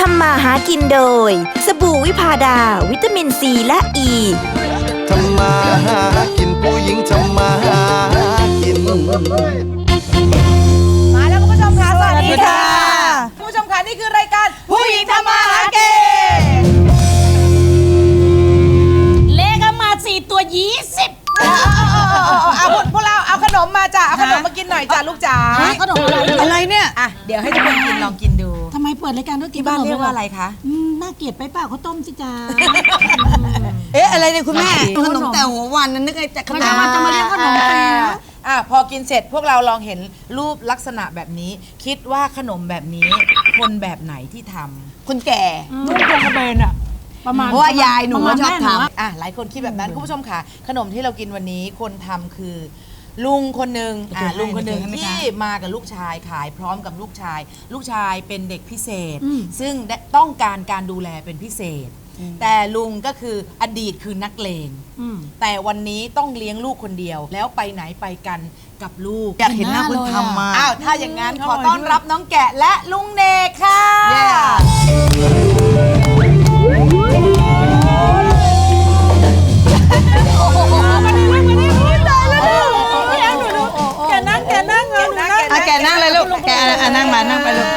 ทำมาหากินโดย สบู่วิพาดา วิตามินซีและอ e. ีทำมาหากินผู้หญิงทำมาหากิน มาแล้วคุณผู้ชมค่ะสวัสดีสวัสดีค่ะค่ะคุณผู้ชมค่ะนี่คือรายการผู้หญิงทำมาหากินเลขก็มาสี่ตัวยี่สิบเอาพวกเราเอาขนมมาจ้ะเอาขนมมากินหน่อยจ้ะลูกจ๋าขนมอะไรอะไรเนี่ย อะเดี๋ยวให้ทุกคนกินลองกินดูทำไมเปิดรายการด้วยกินที่บ้านขมเรียกว่าอะไรคะอืมน่าเกลียดไปเปล่าเขาต้มสิจ้าเอ๊ะอะไรเนี่ยคุณแม่ขขนนมมแต่หัววันนั้นนึกไอ้แต่ขมันนาจะดมาจะมาเรียกขนมฟรีนะอะพอกินเสร็จพวกเราลองเห็นรูปลักษณะแบบนี้ คิดว่าขนมแบบนี้ คนแบบไหนที่ทำคนแก่ นุ่มจงกระเบนอะประมาณเพราะว่ายายหนูประมณชอบแม่ทอะอะหลายคนคิดแบบนั้นคุณผู้ชมค่ะ ขนมที่เรากินวันนี้คนทำคือ ลุงคนหนึ่งอะลุงคนหนึ่งที่มากับลูกชายขายพร้อมกับลูกชาย ลูกชายเป็นเด็กพิเศษซึ่งได้ต้องการการดูแลเป็นพิเศษ แต่ลุงก็คืออดีตคือนักเลง อืม แต่วันนี้ต้องเลี้ยงลูกคนเดียวแล้วไปไหนไปกันกับลูกอยากเห็นหน้าคนทำมาอ้าวถ้าอย่างนั้นขอต้อนรับน้องแกะและลุงเนกค่ะ มานั่งไปลูก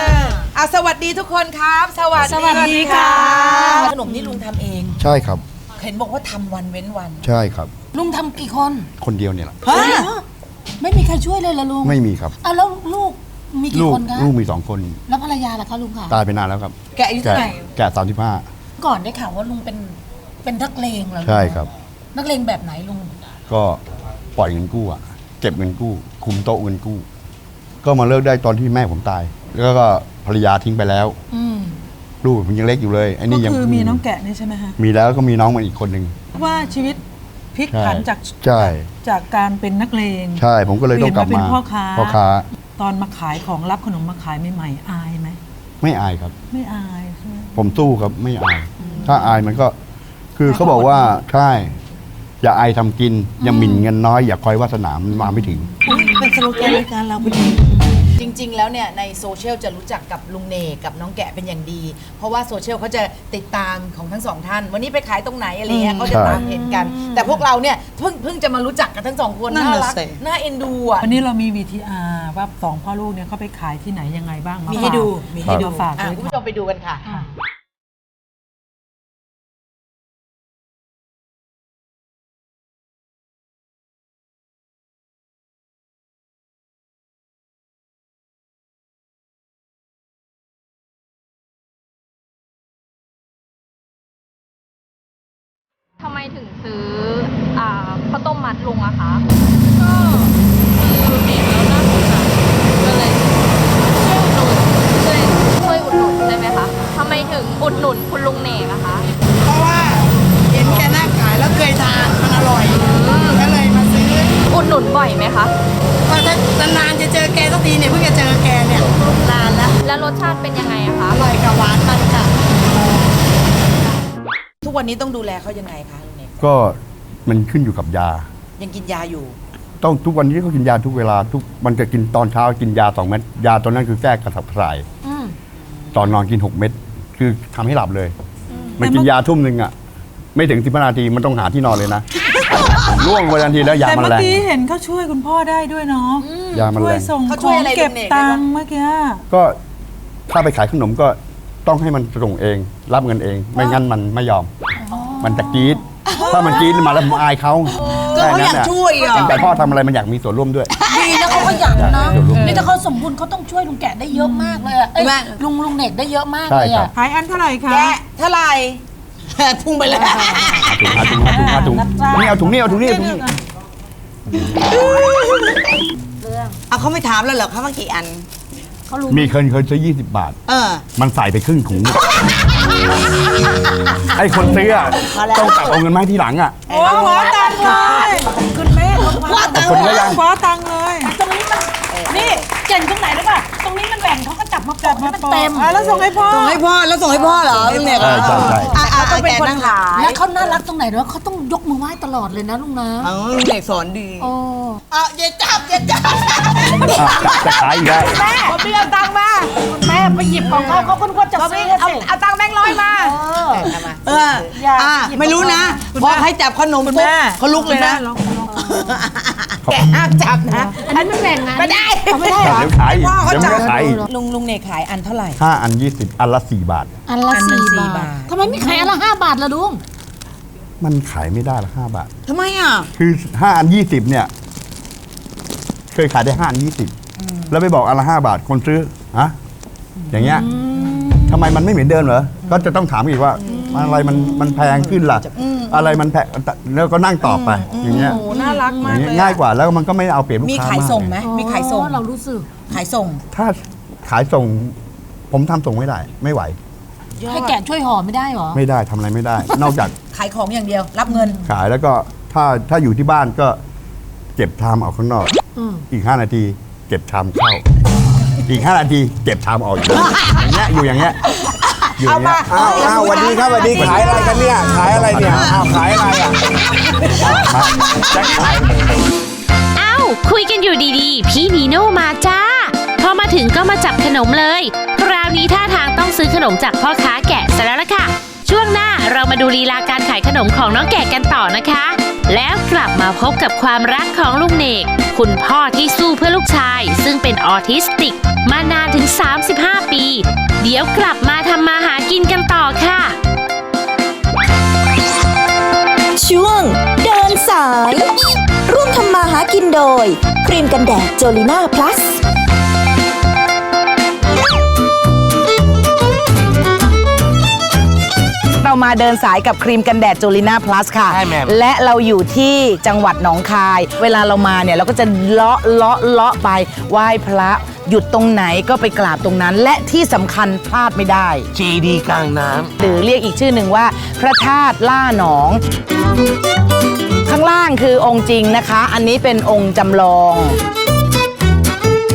อะสวัสดีทุกคนครับ สวัสดีสวัสดีค่ะ ขนมนี่ลุงทำเอง ใช่ครับ เห็นบอกว่าทำวันเว้นวันใช่ครับ ลุงทำกี่คนคนเดียวเนี่ยแหละไม่มีใครช่วยเลยเหรอลุงไม่มีครับ อะแล้วลูกมีกี่ลูกคนคะลูกมีสองคน แล้วภรรยาล่ะคะลุงค่ะ ตายไปนานแล้วครับ แกอายุเท่าไหร่ แก่สามสิบห้าก่อนได้ข่าวว่าลุงเป็นเป็นนักเลงเหรอลุงใช่ครับ นักเลงแบบไหนลุง ก็ปล่อยเงินกู้อะเก็บเงินกู้ คุมโต๊ะเงินกู้ ก็มาเลิกได้ตอนที่แม่ผมตาย แล้วก็ภรรยาทิ้งไปแล้ว อืมลูกผมยังเล็กอยู่เลยไอ้ก็นี่ยังคือมีน้องแกะนี่ใช่ไหมฮะมีแล้วก็มีน้องมันอีกคนหนึ่ง ว่าชีวิตพลิกใช่ผันจากใช่ จากการเป็นนักเลง ใช่ ผมก็เลยต้องกลับเปลี่ยนมามาเป็นพ่อค้า พ่อค้าตอนมาขายของรับขนมมาขายใหม่ๆอายไหมไม่อายครับ ไม่อายใช่ไหม ผมสู้ครับไม่อาย ถ้าอายมันก็ คือเขาบอกว่าใช่ อย่าอายทำกิน อย่าหมิ่นเงินน้อย อย่าคอยวาสนามันมาไม่ถึง เป็นสโลแกนรายการเราพอดี จริง ๆ แล้วเนี่ยในโซเชียลจะรู้จักกับลุงเนกกับน้องแกะเป็นอย่างดี เพราะว่าโซเชียลเขาจะติดตามของทั้งสองท่าน วันนี้ไปขายตรงไหนอะไรเงี้ยเขาจะใช่ตามเห็นกัน แต่พวกเราเนี่ยเพิ่งเพิ่งจะมารู้จักกันทั้งสองคนนั่นน่าน่ะรักสิ น่าเอ็นดูอะ วันนี้เรามี VTR ว่าสองพ่อลูกเนี่ยเขาไปขายที่ไหนยังไงบ้างมีมาให้ดูฝากมีให้ดูมาฝากอะด้วยคุณค่ะ ผู้ชมไปดูกันค่ะ วต้มมัดลุงอะคะก็คือเห็นแล้วน่าสงสารก็เลยช่วยอุดหนุนช่วยช่วยอุดหนุนได้ไหมคะทำไมถึงอุดหนุนคุณลุงเนกอะคะเพราะว่าเห็นแกนั่งขายแล้วเคยทานมันอร่อยก็เลยมาซื้ออุดหนุนบ่อยไหมคะก็ถ้านานๆจะเจอแกสักทีเนี่ยเพิ่งจะเจอแกเนี่ยนานแล้วแล้วรสชาติเป็นยังไงอะคะอร่อยกับหวานมันค่ะทุกวันนี้ต้องดูแลเขายังไงคะลุงเนกก็มันขึ้นอยู่กับยา ยังกินยาอยู่ ต้องทุกวันนี้ก็กินยาทุกเวลาทุกมันจะกินตอนเช้ากินยาสองเม็ดยาตัวนั้นคือแก้กระสับกระส่ายตอนนอนกินหกเม็ดคือทำให้หลับเลย มันกินยาทุ่มหนึ่งอะ ไม่ถึงสิบนาทีมันต้องหาที่นอนเลยนะ ล่วงไปทันทีแล้วยาแต่มันเมื่อแรงกี้เห็นเขาช่วยคุณพ่อได้ด้วยเนาะยามันช่วแรยง ส่งเขาขช่วอยงอะไรเก็บลุงเนกตัได้งบ้างค์เมื่อกี้ ก็ถ้าไปขายขนมก็ต้องให้มันส่งเอง รับเงินเอง ไม่งั้นมันไม่ยอม มันจะกรีดถ้ามันกรีดมาแล้วผมอายเขา ก็เขาอยากช่วยอะ แต่พ่อทำอะไรมันอยากมีส่วนร่วมด้วย ดีนะเขาขยันนะเดี๋ยวลุง นี่ถ้าเขาสมบูรณ์เขาต้องช่วยลุงแกะได้เยอะมากเลยอะเอ้ยแม่ ลุงลุงเนกได้เยอะมากใช่เลยครัอะบ ขายอันเท่าไหร่คะ แกะเท่าไหร่ พุ่งไปเลยหาถุงหาถุงหาถุงหาถุงนี่เอาถุงนี่เอาถุงนี่เอาถุงนี่เอาเขาไม่ถามแล้วเหรอเขาว่ากี่อันเขารู้มีเคยเคยซื้อ 20 บาท เออ มันใส่ไปครึ่งถุง ไอ้คนซื้ออะต้องกลับเอาเงินมาให้ทีหลังอะ โอ้ขอตังค์เลยคุณแม่เขาว่าแต่คนก็ยังขอตังค์เลยตรงนี้มันนี่เก่งตรงไหนรู้ป่ะตรงนี้มันแบ่งเขาก็จับมาปอกให้มันเต็ม อะแล้วส่งให้พ่อ ส่งให้พ่อแล้วส่งให้พ่อเหรอลุงเนี่ยใช่ใช่ใช่ อะ อะต้องเป็นคนขายแล้วเขาน่ารักตรงไหนวะเขาต้องยกมือไหว้ตลอดเลยนะลุงนะเออลุงเอกสอนดี โอ้อะอย่าจับอย่าจับอะจะจะขายอีกแล้วบอบบี้เอาตังค์มาแม่ไปหยิบของเขาเขาคนควรจะซื้อเอาเอาตังค์แบงค์ร้อยมาเอออย่าอะหยิบไม่รู้นะคุณพอแม่ให้จับขนมคุณปุ๊บแม่เขาลุกเลยนะ แกห้ามจับนะอันนี้ไม่แบ่งนะไม่ได้ไม่ได้เหรอเดี๋ยวขายอีกเดี๋ยวมันก็ขายอีกลุงลุงเนกขายอันเท่าไหร่ ห้าอันยี่สิบอันละสี่บาท อันละอันละสี่สี่บาบาทท ทำไมไม่ขายอันละห้าบาทล่ะลุงมันขายไม่ได้ละห้าบาท ทำไมอะ คือห้าอันยี่สิบเนี่ย เคยขายได้ห้าอันยี่สิบแล้วไปบอกอันละห้าบาทคนซื้อฮะอย่างเงี้ยทำไมมันไม่เหมือนเดิมเหรอ ก็จะต้องถามอีกว่า อะไรมันมันแพงขึ้นล่ะ อะไรมันแพงแล้วก็นั่งตอบไปอย่างเงี้ยโอ้น่ารักอมากย่างเงี้เลยยง่ายกว่าแล้วมันก็ไม่เอาเปรียบลูกมีค้าขายมากส่งไหมมีขายส่ง อ๋อเรารู้สึก ขายส่ง ถ้าขายส่ง ผมทำส่งไม่ได้ ไม่ไหว ให้แกะช่วยห่อไม่ได้เหรอ ไม่ได้ทำอะไรไม่ได้ นอกจากขายของอย่างเดียว รับเงิน ขายแล้วก็ถ้าถ้าอยู่ที่บ้านก็เก็บชามออกข้างนอก อืม อีก 5 นาที เก็บชามเข้า อีก 5 นาที เก็บชามออกอยู่อย่างเงี้ยอยู่อย่างเงี้ย อยู่อย่างเงี้ยอ้าวอ้าวสวัสดีครับสวัสดีขายอะไรกันเนี่ย ขายอะไรเนี่ยอ้าวขายอะไรอะมาแจ็คขายเอ้า คุยกันอยู่ดีๆ พี่นีโน่มาจ้า พอมาถึงก็มาจับขนมเลย คราวนี้ท่าทางต้องซื้อขนมจากพ่อค้าแกะซะแล้วล่ะค่ะ ช่วงหน้าเรามาดูลีลาการขายขนมของน้องแกะกันต่อนะคะ แล้วกลับมาพบกับความรักของลุงเนก คุณพ่อที่สู้เพื่อลูกชาย ซึ่งเป็นออทิสติก มานานถึง 35 ปี เดี๋ยวกลับมาทำมาหากินกันต่อค่ะ ช่วงเดินสาย ร่วมทำมาหากินโดย ครีมกันแดดโจลิน่าพลัส มาเดินสายกับครีมกันแดดจูลิน่าพลัสค่ะ ใช่แม่มและเราอยู่ที่จังหวัดหนองคาย เวลาเรามาเนี่ยเราก็จะเลาะเลาะเลาะไปไหว้พระ หยุดตรงไหนก็ไปกราบตรงนั้น และที่สำคัญพลาดไม่ได้ เจดีกลางน้หรือเรียกอีกชื่อหนึ่งว่า พระธาตุล่าหนอง ข้างล่างคือองค์จริงนะคะ อันนี้เป็นองค์จำลอง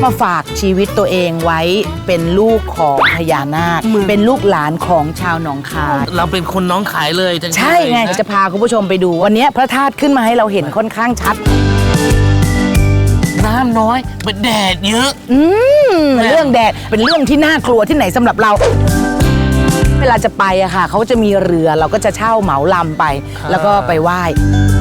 มาฝากชีวิตตัวเองไว้เป็นลูกของพญานาค เป็นลูกหลานของชาวหนองคายำเราเป็นคนน้องขายเลยจังใช่ไงจะพาคุณผู้ชมไปดู วันนี้พระธาตุขึ้นมาให้เราเห็นค่อนข้างชัด น้ำน้อยเป็นแดดเยอะ อืมเรื่องแดดเป็นเรื่องที่น่ากลัวที่ไหนสำหรับเรา เวลาจะไปอะค่ะเขาจะมีเรือเราก็จะเช่าเหมาลำไป แล้วก็ไปไหว้โอ้โ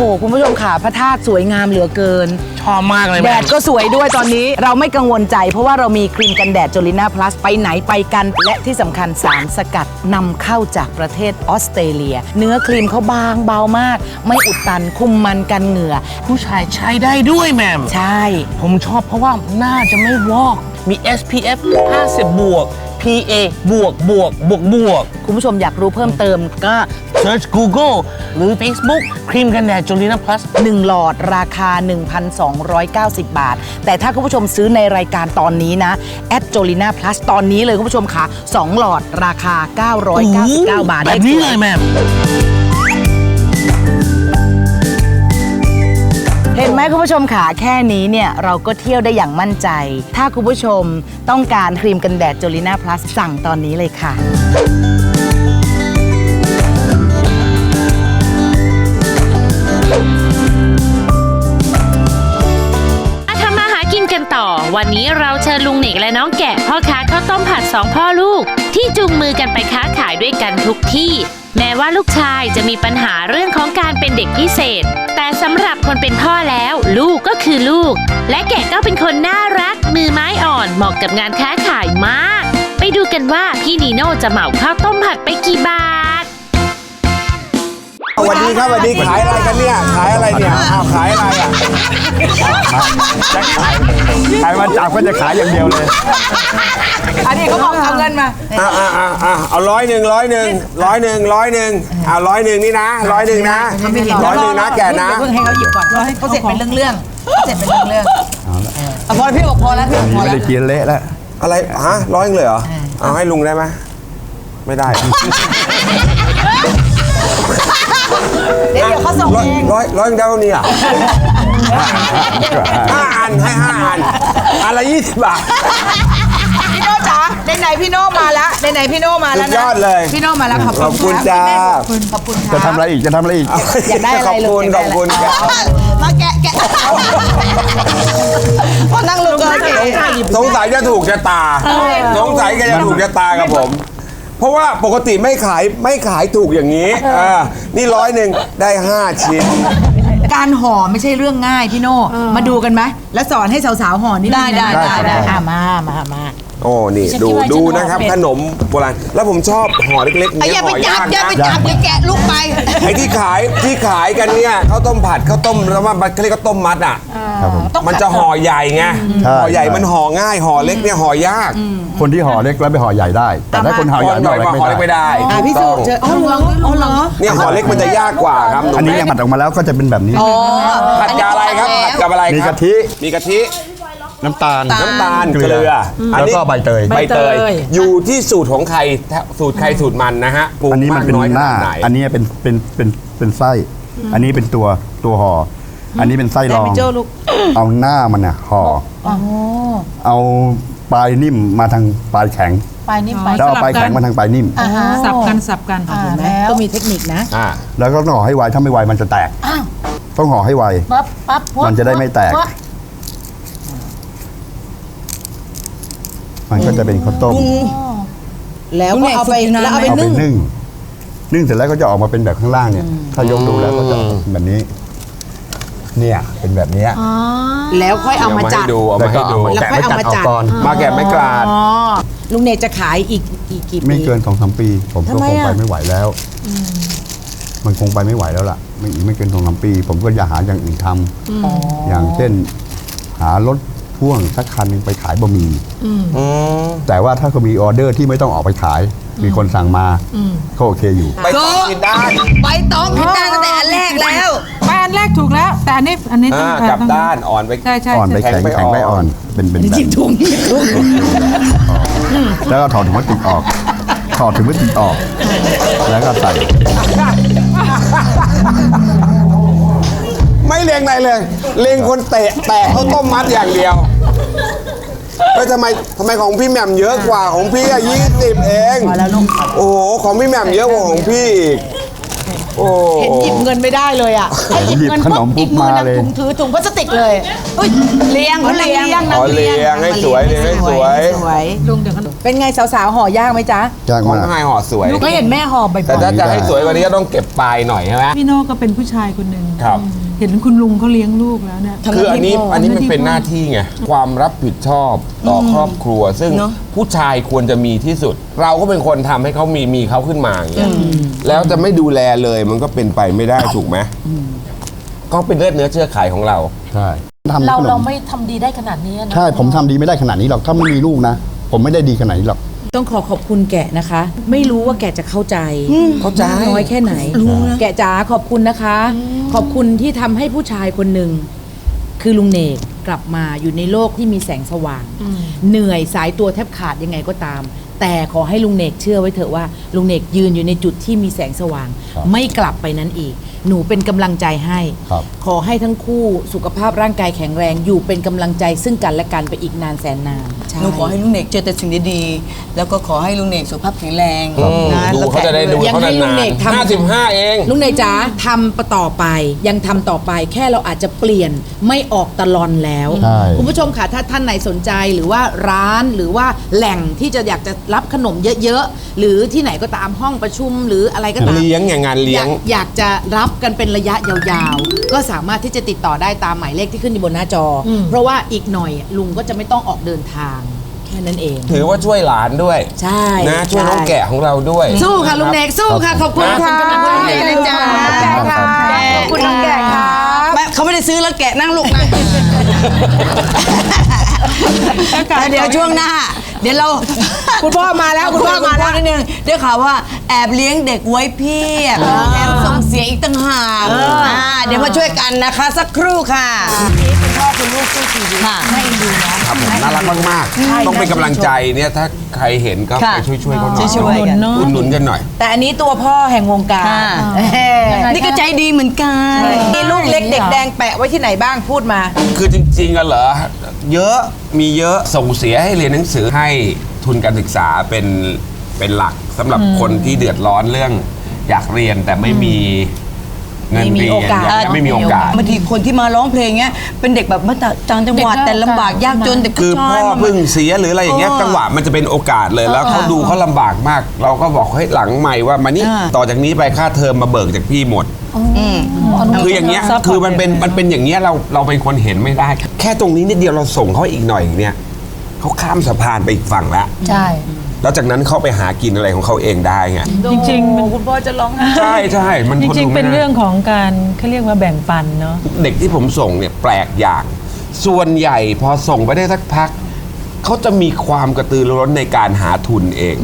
หคุณผู้ชมค่ะพระธาตุสวยงามเหลือเกิน ชอบมากเลยแดแม่ดก็สวยด้วยตอนนี้เราไม่กังวลใจ เพราะว่าเรามีครีมกันแดดจลิน่าพลัสไปไหนไปกัน และที่สำคัญสารสกัดนำเข้าจากประเทศออสเตรเลีย เนื้อครีมเขาบางเบามาก ไม่อุดตันคุมมันกันเหงื่อ ผู้ชายใช้ได้ด้วยแม่มใช่ ผมชอบเพราะว่าหน้าจะไม่วอกมี SPF 50 บวก PA บวกบวกบวกบวกคุณผู้ชมอยากรู้เพิ่มเติมก็ Search Google หรือ Facebook ครีมกันแดดจูลินาพลัส1หลอดราคา 1,290 บาท แต่ถ้าคุณผู้ชมซื้อในรายการตอนนี้นะแอดโจลิน่าพลัสตอนนี้เลยคุณผู้ชมค่ะ2หลอดราคา 999 บาทแบบนี้เลยแม่ เห็นไหมคุณผู้ชมค่ะแค่นี้เนี่ยเราก็เที่ยวได้อย่างมั่นใจ ถ้าคุณผู้ชมต้องการครีมกันแดดโจลิน่าพลัสสั่งตอนนี้เลยค่ะมาทำมาหากินกันต่อ วันนี้เราเชิญลุงเหนกและน้องแกะพ่อค้าข้าวต้มผัดสองพ่อลูก ที่จูงมือกันไปค้าขายด้วยกันทุกที่ แม้ว่าลูกชายจะมีปัญหาเรื่องของการเป็นเด็กพิเศษ แต่สำหรับคนเป็นพ่อแล้ว ลูกก็คือลูก และแกก็เป็นคนน่ารัก มือไม้อ่อนเหมาะกับงานค้าขายมาก ไปดูกันว่าพี่นีโน่จะเหมาข้าวต้มผัดไปกี่บาท สวัสดีครับสวัสดีขายอะไรกันเนี่ยขายอะไรเนี่ยอ้าวขายอะไรอะมาแจ็คขายขายมาจับก็จะขายอย่างเดียวเลยอันนี้เขาบอกเอาเงินมาอ่าอ่าอ่าอ่าเอาร้อยหนึ่งร้อยหนึ่งร้อยหนึ่งร้อยหนึ่งเอาร้อยหนึ่งนี่นะร้อยหนึ่งนะร้อยหนึ่งนะแกนะเพิ่งให้เขาหยิบก่อนเขาเสร็จเป็นเรื่องๆเสร็จเป็นเรื่องๆเอาพอแล้วพี่บอกพอแล้วพี่บอกพอไม่แล้วได้เกียนเละแล้วอะไรฮะร้อยหนึ่งเลยเหรอเอาให้ลุงได้ไหมไม่ได้ เดี๋ยวเดี๋ยวเขาส่งร้อยเองร้อยร้อยหนึ่งได้เท่านี้อะห้าอันให้ห้าอันอันละยี่สิบบาท พี่โน่จ๋าไหนๆพี่โน่มาแล้วไหนๆพี่โน่มาแล้วสุดยนะอดเลย พี่โน่มาแล้วขอบขอบคุคุณณครับจ้าขอบคุณคจะรับทำอะไรอีกจะทำอะไรอีก อยากได้อะไรขอบคุณลูกขอบคุณครับมาแกะแกะพอนั่งลงก็เก๋สงสัยจะถูกชะตา สงสัยแกจะถูกชะตากับผม เพราะว่าปกติไม่ขายไม่ขายถูกอย่างนี้อ่านี่ร้อยหนึ่งได้ 5 ชิ้น การห่อไม่ใช่เรื่องง่ายพี่โน่มาดูกันไหมแล้วสอนให้สาวๆห่อนี่ได้ได้ได้ได้ อะมามามา โอ้นี่ดูดูนะครับขนมโบราณแล้วผมชอบห่อเล็กๆไอ้เนี้อย่าไปห่อจับยากอย่าไปนะจับอย่าแกะลูกไป ไอ้ที่ขายที่ขายกันเนี่ยข้าวต้มผัดข้าวต้มแล้วมันเขาเรียกข้าวต้มมัดอะ ครับผมมันจะห่อใหญ่ไงใช่ ห่อใหญ่มันห่อง่ายห่อเล็กเนี่ยห่อยากคนที่ห่อเล็กแล้วไปห่อใหญ่ได้ แต่ถ้าคนห่อใหญ่ห่อใหญ่ห่อห่อเล็เล็กกไม่ไม่ได้ ได้อะพี่ถูสุกต้องเจออ๋อเหรออ๋อเหรอ เนี่ยห่อเล็กมันจะยากกว่าครับหอันนี้แม่ยังผัดออกมาแล้วก็จะเป็นแบบนี้ ผัดกับอะไรครับผัดกับอะไรมีครับกะทิ มีกะทิ น้ำตาล น้ำตาลเกเกลืลืออแล้วก็ใบเตย ใบเตย อยู่ที่สูตรของใครสูตรใครสูตรมันนะฮะปรุงอันนี้มันมากเป็นน้อยขหน้า นาดไหนอันนี้เป็นเป็นเป็นเป็นไส้ อันนี้เป็นตัวตัวห่อออันนี้เป็นไส้รองพี่โจ้ลูก เอาหน้ามันน่ะห่ออเอาปลายนิ่มมาทางปลายแข็งไปนี่ไปแล้วเอาปลายแข็งมาทางปลายนิ่มสับกันสับกันอ่าแล้วต้องมีเทคนิคนะ อ่าแล้วก็ต้องห่อให้ไวถ้าไม่ไวมันจะแตกต้องห่อให้ไว ปั๊บปั๊บมันจะได้ไม่แตก มันก็จะเป็นข้าวต้ม แล้วก็เอาไปแล้วเอาไปเอาไปนึ่งนึ่งนึ่งเสร็จแล้วก็จะออกมาเป็นแบบข้างล่างเนี่ย ถ้ายกดูแล้วก็จะออกเป็นแบบนี้ เนี่ยเป็นแบบเนี้ยแล้วค่อยเอามาจัดให้ดูเอาแล้วมาก็ให้เอาดูมาแล้วแกะค่อยไม่เอาจัดมาออกจัด ก่อนมาแกะไม่กลาด อ๋อลุงเนยจะขายอีกอีกกี่ปี ไม่เกินสองสามปี ผมก็ทำไมคงอะไปไม่ไหวแล้ว มันคงไปไม่ไหวแล้วล่ะ ไม่อีกไม่เกินสองสามปี ผมก็จะหาอย่างอื่นทำอย่างเช่น หารถ พ่วงสักคันหนึงไปขายบะหมี่อืมแต่ว่าถ้าเขามีออเดอร์ที่ไม่ต้องออกไปขาย มีคนสั่งมาก็โอเคอยู่ ไปกินได้ใบตองผิดด้านตั้งแต่อันแรกแล้วไปอันแรกถูกแล้ว แต่อันนี้อันนี้ต้องอ่าเอ่อกลับต้องด้านอ่อนไป ใช่ใช่อ่อนไปแข็งแข็แข็งงไปไปอ่อ่ออนนเป็นเป็นแบบแล้วก็ถอดถุงพลาสติกออก ถอดถุงพลาสติกออก แล้วก็ใส่ ไม่เลงอะไรเลย เลงคนเตะแตะเขาวต้มมัดอย่างเดียวเฮ้ยทำไมทำไมของพี่แหม่มเยอะกว่าของพี่อะยี่สิบเองโอ้โห ของพี่แหม่มเยอะกว่าของพี่อีกโอ้เห็นหยิบเงินไม่ได้เลยอะให้หยิบเงินหยิบขนมปุ๊อีบกมือมานังเลยถุงถือถุงพลาสติกเลยเฮ้ยเลี้ยงเขาเลี้ยงอ๋อเลี้ยงให้สวยเลี้ยงให้สวยสวยลุงเดี๋ยวกันเป็นไงสาวๆห่อยากไหมจ๊ะยากของมากไฮห่อสวย ลูกก็เห็นแม่ห่อบ่อยแต่ถ้าจะให้สวยกว่านี้ก็ต้องเก็บปลายหน่อยใช่ไหมๆพี่โน่ก็เป็นผู้ชายคนหนึ่งครับ เห็นคุณลุงเขาเลี้ยงลูกแล้วเนี่ย คืออันนี้อันนี้มันเป็นหน้าที่ไงความรับผิดชอบต่ออครอบครัว ซึ่งผู้ชายควรจะมีที่สุด เราก็เป็นคนทำให้เขามีมีเขาขึ้นมาอย่างเงี้ยแล้วจะไม่ดูแลเลยมันก็เป็นไปไม่ได้ถูกไหมก็เป็นเลือดเนื้อเชื้อไขของเรา ใช่ทำเราขนเรามไม่ทำดีได้ขนาดนี้นะ ใช่ผมทำดีไม่ได้ขนาดนี้หรอกถ้าไม่มีลูกนะ ผมไม่ได้ดีขนาดนี้หรอก ต้องขอขอบคุณแกะนะคะ ไม่รู้ว่าแกะจะเข้าใจเข้าใจ มกน้อยแค่ไหน แกะจ๋าขอบคุณนะคะ ขอบคุณที่ทำให้ผู้ชายคนหนึ่ง คือลุงเนกกลับมาอยู่ในโลกที่มีแสงสว่าง เหนื่อยสายตัวแทบขาดยังไงก็ตาม แต่ขอให้ลุงเนกเชื่อไว้เถอะว่าลุงเนกยืนอยู่ในจุดที่มีแสงสว่างครับไม่กลับไปนั้นอีก หนูเป็นกำลังใจให้ ครับ ขอให้ทั้งคู่สุขภาพร่างกายแข็งแรง อยู่เป็นกำลังใจซึ่งกันและกันไปอีกนานแสนนานใช่ หนูขอให้ลุงเนกเจอแต่สิ่งดีๆ แล้วก็ขอให้ลุงเนกสุขภาพแข็งแรงนะดูแล้วเขาจะได้ดูยังเขาให้ลุนางเนกนทำ ห้าสิบห้าเอง ลุงเนยจ๋าทำต่อไป ยังทำต่อไป แค่เราอาจจะเปลี่ยนไม่ออกตลอนแล้ว ใช่ คุณผู้ชมค่ะถ้าท่านไหนสนใจหรือว่าร้านหรือว่าแหล่งที่จะอยากจะรับขนมเยอะๆ หรือที่ไหนก็ตามห้องประชุมหรืออะไรก็ตามเลี้ยงอย่างงานเลี้ยงอากอยากจะรับกันเป็นระยะยาวๆ ก็สามารถที่จะติดต่อได้ตามหมายเลขที่ขึ้นอยู่บนหน้าจออเพราะว่าอีกหน่อยลุงก็จะไม่ต้องออกเดินทาง แค่นั้นเอง ถือว่าช่วยหลานด้วยใช่นะช่วยน้องใแกะของเราด้วยสู้ค่ะลุงเนกสู้ค่ะขอบคุณค่ะขอบคุณนะจ๊ะแกะค่ะขอบคุณน้องแกะค่ะแม่เขาไม่ได้ซื้อแล้วแกะนั่งลูกนะ เดี๋ยวช่วงหน้า เดี๋ยวเรา คุณพ่อมาแล้วคุณพ่อมาแล้วนิดนึงได้ข่าวว่าแอบเลี้ยงเด็กไว้เพียบแถมส่งเสียงอีกต่างหากอ่าเดี๋ยวมาช่วยกันนะคะ สักครู่ค่ะคุณพ่อคุณลูกสู้ชีวิตค่ะให้ดูนะครับผมน่ารักมากๆต้องเป็นกำลังใจเนี่ยถ้าใครเห็นก็ค่ะไปช่วยๆเขาหน่อยช่วยๆกันอุดหนุนกันหน่อย แต่อันนี้ตัวพ่อแห่งวงการค่ะเฮ้นี่ก็ใจดีเหมือนกันมีลูกเล็กเด็กแดงแปะไว้ที่ไหนบ้างพูดมา คือจริงๆอะเหรอเยอะมีเยอะส่งเสียให้เรียนหนังสือให้ทุนการศึกษาเป็นเป็นหลักสำหรับคนที่เดือดร้อนเรื่อง อยากเรียนแต่ไม่มี เงินไม่มีเรียนโอกาสยังไม่มีโอกาส บางทีคนที่มาร้องเพลงเงี้ยเป็นเด็กแบบมาจากต่างจังหวัดแต่ลำบากยากจนแต่ก็คือชพ่อมาเพิ่งเสียหรืออะไรอย่างเงี้ยเออจังหวะมันจะเป็นโอกาสเลยแล้วเขาดูเขาลำบากมาก เราก็บอกเฮ้ยหลังใหม่ว่ามานี่อ่าต่อจากนี้ไปค่าเทอมมาเบิกจากพี่หมดคืออย่างเงี้ยคือมันเป็นมันเป็นอย่างเงี้ยเราเราเป็นคนเห็นไม่ได้ แค่ตรงนี้นิดเดียวเราส่งเขาอีกหน่อยเนี่ยเขาข้ามสะพานไปอีกฝั่งแล้วใช่ แล้วจากนั้นเขาไปหากินอะไรของเขาเองได้ไง จริงๆมัน คุณพ่อจะร้องไห้ ใช่ใช่มันจทนริง ดูๆไม่เป็นได้ เรื่องของการเขาเรียกว่าแบ่งปันเนาะ เด็กที่ผมส่งเนี่ยแปลกอย่าง ส่วนใหญ่พอส่งไปได้สักพัก เขาจะมีความกระตือรือร้นในการหาทุนเอง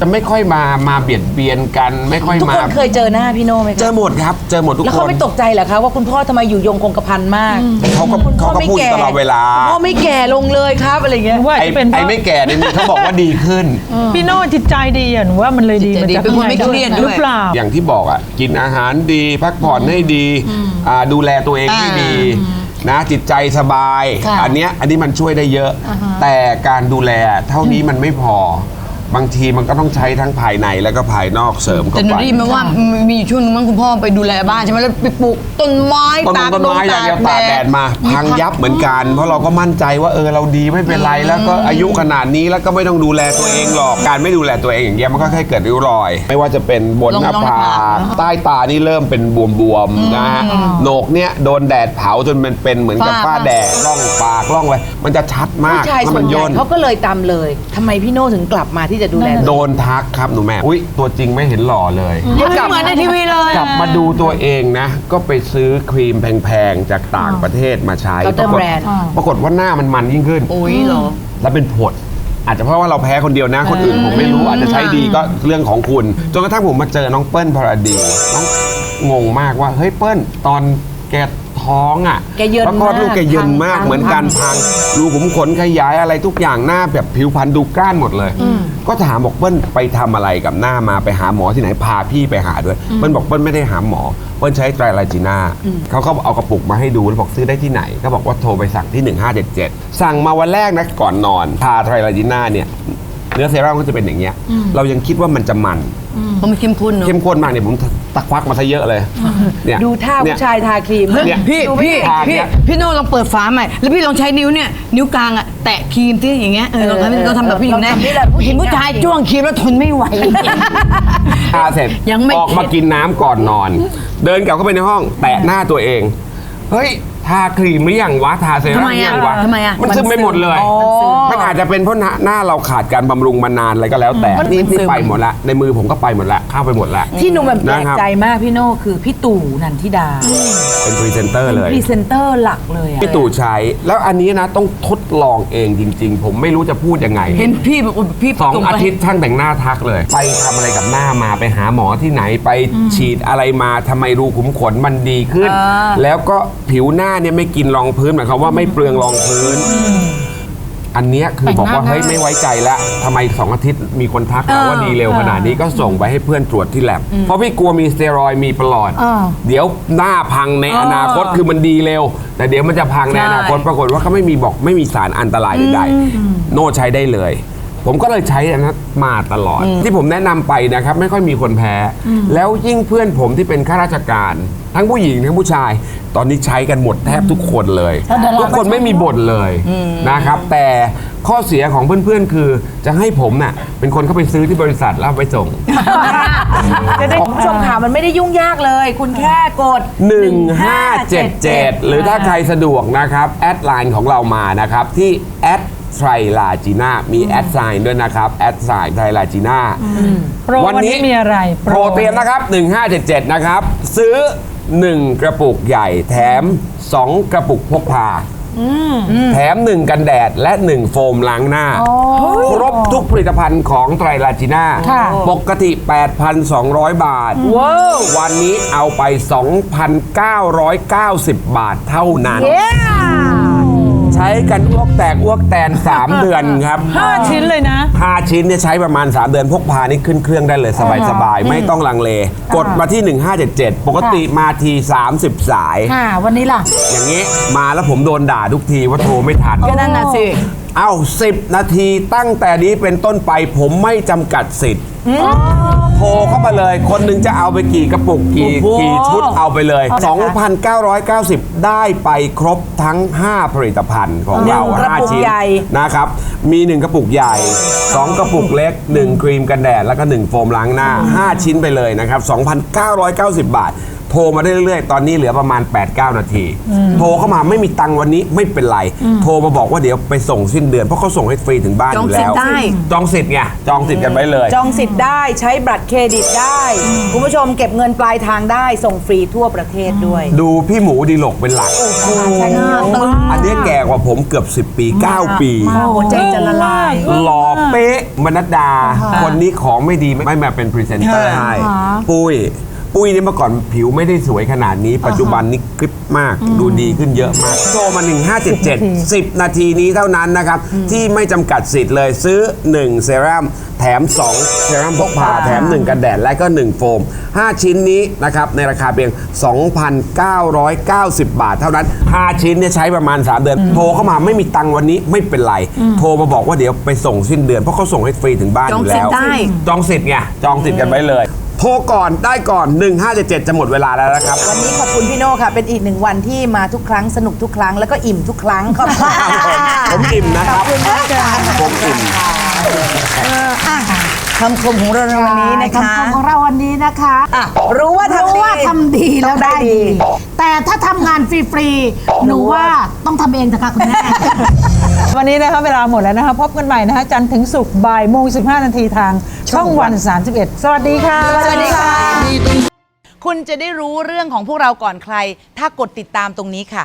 จะไม่ค่อยมามาเบียดเบียนกัน ไม่ค่อยทุกมา คนเคยเจอหน้าพี่โน่ไหมเจคะอหมดครับ เจอหมดทุกแล้วคเขานไม่ตกใจเหรอคะว่าคุณพ่อทำไมอยู่ยงคงกระพันมากเขาก็เขาก็พูดตลอดเวลาพ่อไม่แก่ลงเลยครับอะไรเงี้ย ว่าไอ้จะเป็นเพไอ้ราะไม่แก่ในมือเขาบอกว่าดีขึ้น พี่โน่จิตใจดีอะหนูว่ามันเลยดีจิตใจมาดีจากเป็นคนไม่ข้างใเครียดด้วย หรือเปล่า อย่างที่บอกอะกินอาหารดี พักผ่อนให้ดีอ่าดูแลตัวเองให้ดี นะจิตใจสบายอันเนี้ยอันนี้มันช่วยได้เยอะ แต่การดูแลเท่านี้มันไม่พอ บางทีมันก็ต้องใช้ทั้งภายในแล้วก็ภายนอกเสริมเข้าแต่หนูไป ได้ยินมาว่ามีอยู่ช่วงนึงมั้งคุณพ่อไปดูแลบ้านใช่ไหมแล้วไปปลูกต้นไม้ต้นตากต้นลมไม้อยากตากจะตากแดดมาพังยับเหมือนกัน เพราะเราก็มั่นใจว่าเออเราดีไม่เป็นไรแล้วก็อายุขนาดนี้แล้วก็ไม่ต้องดูแลตัวเองหรอกการไม่ดูแลตัวเองอย่างเงี้ยมันก็แค่เกิดริ้วรอย ไม่ว่าจะเป็นบนหน้าผากใต้ตานี่เริ่มเป็นบวมๆนะฮะโหนกเนี่ยโดนแดดเผาจนมันเป็นเหมือนกับฝ้าแดดร่องปากร่องอะไรมันจะชัดมากผู้ชายถ้าส่มัวนนใหญ่ย่น เขาก็เลยตามเลยทำไมพี่โน่ถึงกลับมาที่จะดูแลตัวเอง โดนทักครับหนูแม่อุ้ยตัวจริงไม่เห็นหล่อเลยไม่เหมือนในทีวีเลย กลับมาดูตัวเองนะ ก็ไปซื้อครีมแพงๆ จากต่างประเทศมาใช้ Dr. ปรากฏ Brand ปรากฏว่าหน้ามันมันยิ่งขึ้น โอ้ยเหรอ แล้วเป็นผด อาจจะเพราะว่าเราแพ้คนเดียวนะ คนอื่นผมไม่รู้อาจจะใช้ดีก็เรื่องของคุณ จนกระทั่งผมมาเจอน้องเปิ้ลพาราดีน้องงงมากว่า เฮ้ยเปิ้ลตอนแก ท้องอะแกเยินแล้วคลอดลูกมากแกเยินพังมากพังเหมือนกันพังรูขุมขนขยายอะไรทุกอย่างหน้าแบบผิวพรรณดูกล้านหมดเลย ก็ถามบอกเปิ้ลไปทำอะไรกับหน้ามาไปหาหมอที่ไหนพาพี่ไปหาด้วยเปิ้ลบอกเปิ้ลไม่ได้หาหมอเปิ้ลใช้ไตรไลจีน่าเขาก็เอากระปุกมาให้ดูแล้วบอกซื้อได้ที่ไหนก็บอกว่าโทรไปสั่งที่ 1577 สั่งมาวันแรกนะก่อนนอนทาไตรไลจีน่าเนี่ยเนื้อเซรั่มก็จะเป็นอย่างเงี้ย เรายังคิดว่ามันจะมัน เพราะมันเข้มข้นเนอะเข้มข้นมากเนี่ยผมตะควักมาซะเยอะเลยเนี่ยดูท่าเนี่ยผู้ชายทาครีมเนี่ยพี่ดูไม่พี่เห็นพี่เนี่ยพี่โน่ลองเปิดฝาใหม่ แล้วพี่ลองใช้นิ้วเนี่ย นิ้วกลางอะแตะครีมที่อย่างเงี้ยเออลองทำลองทำแบบพี่หญิงแน่ลองทำนี่แหละผู้หญิง เห็นผู้ชายจ้วงครีมแล้วทนไม่ไหว ทาเสร็จยังไม่ออกมากินน้ำก่อนนอน เดินกลับเข้าไปในห้อง แตะหน้าตัวเอง เฮ้ยทาครีมหรือยังวะทาเซรั่มหรือยังวะทำไมอะมันซึมไปหมดเลยมันอาจจะเป็นเพราะหน้าหน้าเราขาดการบำรุงมานานอะไรก็แล้วแต่นี่นี่ไปหมดละในมือผมก็ไปหมดละเข้าไปหมดละ ที่หนุ่มแบบแปลกนะครับใจมากพี่โน่คือพี่ตู่นันทิดา เป็นพรีเซนเตอร์เลยพรีเซนเตอร์หลักเลยอะพี่ตู่ใช้แล้วอันนี้นะต้องทดลองเองจริง ๆ ผมไม่รู้จะพูดยังไง เห็นพี่แบบพี่สองส่ไปอาทิตย์ช่างแต่งหน้าทักเลย ไปทำอะไรกับหน้ามาไปหาหมอที่ไหนไปฉีดอะไรมาทำไมรูขุมขนมันดีขึ้น แล้วก็ผิวหน้าเนี่ยไม่กินรองพื้นหมายความว่าไม่เปลืองรองพื้น อันเนี้ยคือบอกว่าเฮ้ยไม่ไว้ใจแล้วทำไมสองอาทิตย์มีคนทักมาว่าดีเร็วขนาดนี้ก็ส่งไปให้เพื่อนตรวจที่แลบเพราะพี่กลัวมีสเตียรอยด์มีประหลอดเดี๋ยวหน้าพังในอนาคตคือมันดีเร็ว แต่เดี๋ยวมันจะพังในอนาคตปรากฏว่าเขาไม่มีบอกไม่มีสารอันตรายใดๆโน่ใช้ได้เลย ผมก็เลยใช้อันนั้นมาตลอด ที่ผมแนะนำไปนะครับ ไม่ค่อยมีคนแพ้ แล้วยิ่งเพื่อนผมที่เป็นข้าราชการ ทั้งผู้หญิงทั้งผู้ชาย ตอนนี้ใช้กันหมดแทบทุกคนเลยทุกคนไม่มีบ่นเลยนะครับ แต่ข้อเสียของเพื่อนๆ คือจะให้ผมน่ะเป็นคนเข้าไปซื้อที่บริษัทแล้วเอาไปส่ง จะได้คุณผู้ชมค่ะมันไม่ได้ยุ่งยากเลย คุณแค่กด 1577 หรือถ้าใครสะดวกนะครับ แอดไลน์ของเรามานะครับ ที่แอด ไทรลาจีน่ามีแอดไซน์ด้วยนะครับแอดไซน์ไทรลาจีน่าโปรวันนี้มีอะไรโปรเตรียมนะครับ 1577 นะครับ ซื้อ 1 กระปุกใหญ่แถม 2 กระปุกพกพาแถม 1 กันแดดและ 1 โฟมล้างหน้า ครบทุกผลิตภัณฑ์ของไตรลาจีน่า ปกติ 8,200 บาท วันนี้เอาไป 2,990 บาทเท่านั้นใช้กันอ้วกแตกอ้วกแตน 3 เดือนครับ ห้าชิ้นเลยนะ 5 ชิ้นเนี่ยใช้ประมาณ 3 เดือนพกพานี่ขึ้นเครื่องได้เลยสบายๆ ไม่ต้องลังเล กดมาที่ 1577 ปกติมาที 30 สาย ค่ะ วันนี้ล่ะ อย่างนี้มาแล้วผมโดนด่าทุกทีว่าโทรไม่ทัน ก็นั่นน่ะสิ เอา10 นาทีตั้งแต่นี้เป็นต้นไปผมไม่จำกัดสิทธิ์โทรเข้ามาเลย คนหนึ่งจะเอาไปกี่กระปุกกี่กี่ชุดเอาไปเลย 2,990 ได้ไปครบทั้ง 5 ผลิตภัณฑ์ของเราหนึ่งกระปุก5ชิ้นใหญ่ นะครับ มี 1 กระปุกใหญ่ 2 กระปุกเล็ก 1 ครีมกันแดด แล้วก็ 1 โฟมล้างหน้า 5 ชิ้นไปเลยนะครับ 2,990 บาท โทรมาได้เรื่อยๆ ตอนนี้เหลือประมาณ 8-9 นาที โทรเข้ามาไม่มีตังค์วันนี้ไม่เป็นไร โทรมาบอกว่าเดี๋ยวไปส่งสิ้นเดือน เพราะเขาส่งให้ฟรีถึงบ้านอยู่แล้ว จองสิทธิ์ได้ จองสิทธิ์ไงจองสิทธิ์กันไว้เลย จองสิทธิ์ได้ใช้บัตรเครดิตได้ คุณผู้ชมเก็บเงินปลายทางได้ส่งฟรีทั่วประเทศด้วย ดูพี่หมูดีหลกเป็นหลักใช่หน้าตึงอันนี้แก่กว่าผมเกือบ 10 ปี 9 ปี หัวใจจะละลาย หล่อเป๊ะมนัดดา คนนี้ของไม่ดีไม่มาเป็นพรีเซนเตอร์ให้ปุ้ย ปุ้ยนี่เมื่อก่อนผิวไม่ได้สวยขนาดนี้ ปัจจุบันนี้คลิปมากดูดีขึ้นเยอะมาก โทรมา 1577 10 นาทีนี้เท่านั้นนะครับ ที่ไม่จำกัดสิทธิ์เลยซื้อ 1 เซรั่มแถม 2 เซรั่มพกพาแถม 1 กันแดดและก็ 1 โฟม 5 ชิ้นนี้นะครับ ในราคาเพียง 2,990 บาท เท่านั้น 5 ชิ้นเนี่ยใช้ประมาณ 3 เดือน โทรเข้ามาไม่มีตังค์วันนี้ไม่เป็นไร โทรมาบอกว่าเดี๋ยวไปส่งสิ้นเดือนเพราะเขาส่งให้ฟรีถึงบ้านอยู่แล้วจองสิทธิ์ได้จองสิทธิ์ไงจองสิทธิ์กันไว้เลย โทรก่อนได้ก่อน 1577 จะหมดเวลาแล้วนะครับ วันนี้ขอบคุณพี่โน่ค่ะ เป็นอีกหนึ่งวันที่มาทุกครั้งสนุกทุกครั้ง แล้วก็อิ่มทุกครั้งขอบคุณผมอิ่มนะครับผมอิ่ม คำคมของเราในวันนี้นะคะ คำคมของเราวันนี้นะคะอะรู้ว่าทำรู้ดีว่าทำดีแล้วได้ต้องได้ดีดี แต่ถ้าทำงานฟรีๆหนูว่าต้องทำเองเถอะค่ะคุณแม่ วันนี้นะคะเวลาหมดแล้วนะคะพบกันใหม่นะคะจันทร์ถึงศุกร์บ่ายโมง15นาทีทาง ช่องวัน 31 สวัสดีค่ะ สวัสดีค่ะ คุณจะได้รู้เรื่องของพวกเราก่อนใคร ถ้ากดติดตามตรงนี้ค่ะ